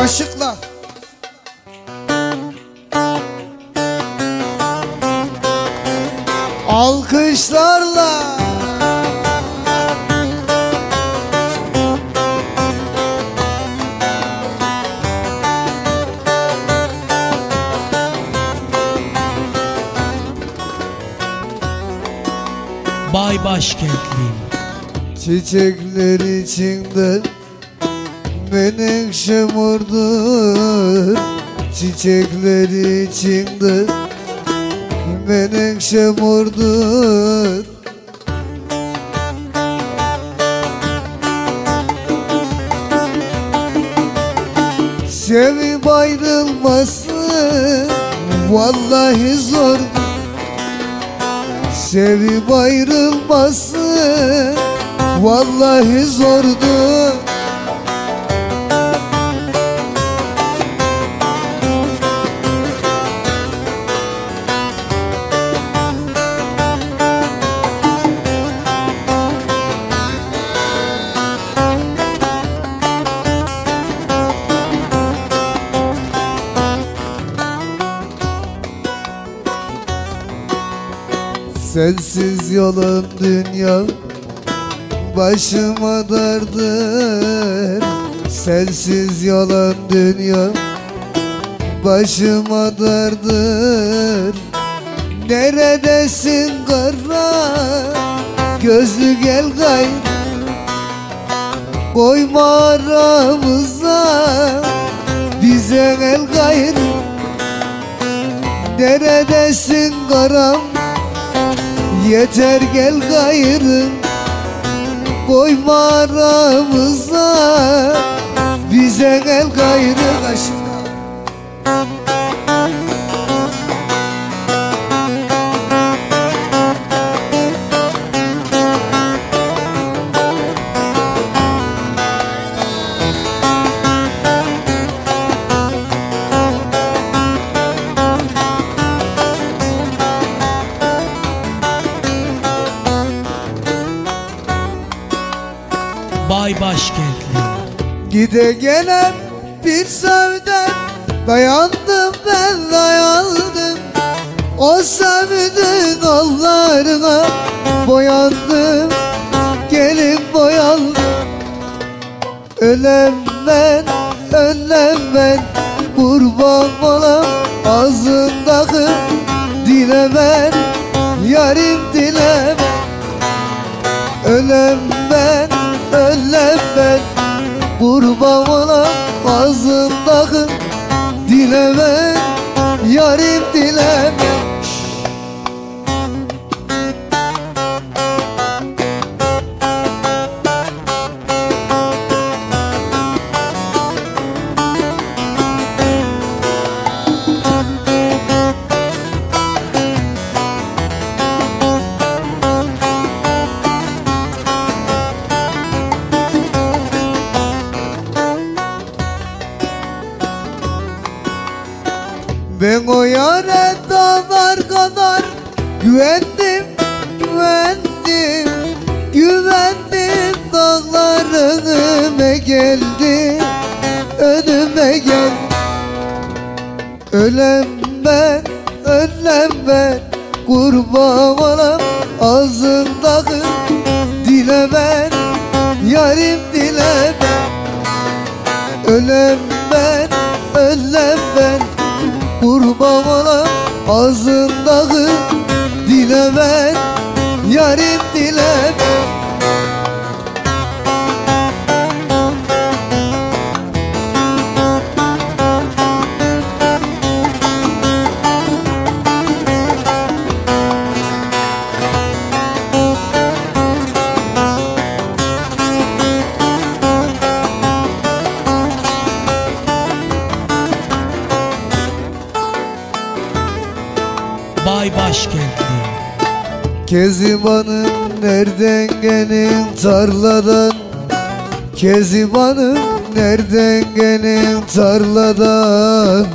Aşıkla. Alkışlarla. Bay başkentliyim. Çiçekler içinde menekşe mordur Çiçekler içinde menekşe mordur Sevip ayrılması vallahi zor Sevip ayrılması vallahi zordu Sensiz yolum dünya başıma dardır Sensiz yolum dünya başıma dardır Neredesin kara? Gözlü gel gayr Koyma aramıza bize el gayr Neredesin karam Yeter gel gayrı Koyma aramıza. Bize gel gayrı Aşkına Bay başkentliyim Gide gelen bir sevdem Dayandım ben dayandım. O sevdiğin kollarına Boyandım gelin boyandım. Ölem ben, ölem ben Kurban olam ağzındaki Dile ben, yarim dile Ben o yare dağlar kadar güvendim, güvendim Güvendim dağlar önüme geldi, önüme geldi Ölem ben, ölem ben Kurban olam ağzındaki dile ben Yarim dile ben Ölem olam ağzındaki dile ben Yarim dile Bay başkentliyim Kezibanım nereden gelin tarladan? Kezibanım nereden gelin tarladan?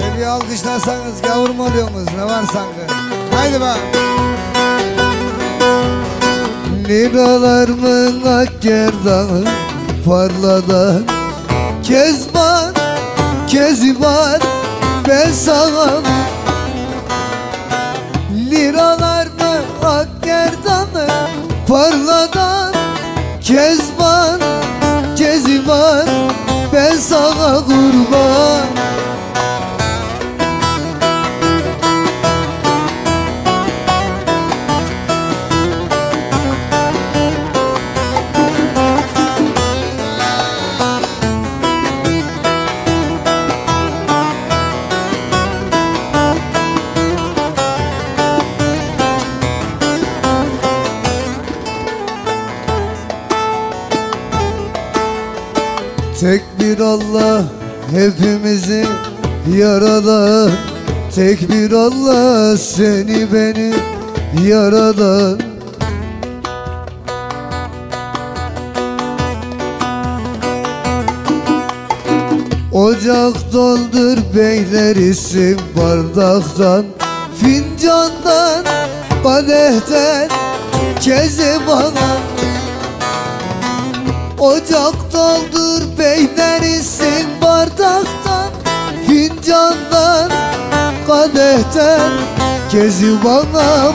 E bir alkışlasanız oluyorsunuz ne var sanki Haydi bak Liralar mı ak gerdanı parladan Kezban, Keziban ben sana Liralar mı ak gerdanı parladan Kezban, Tek bir Allah hepimizi yaradan Tek bir Allah seni beni yaradan Ocak doldur beyler isim bardaktan. Fincandan, kadehten, keze bana Ocak doldur beyler isim bardaktan Fincandan, kadehten, kezi bana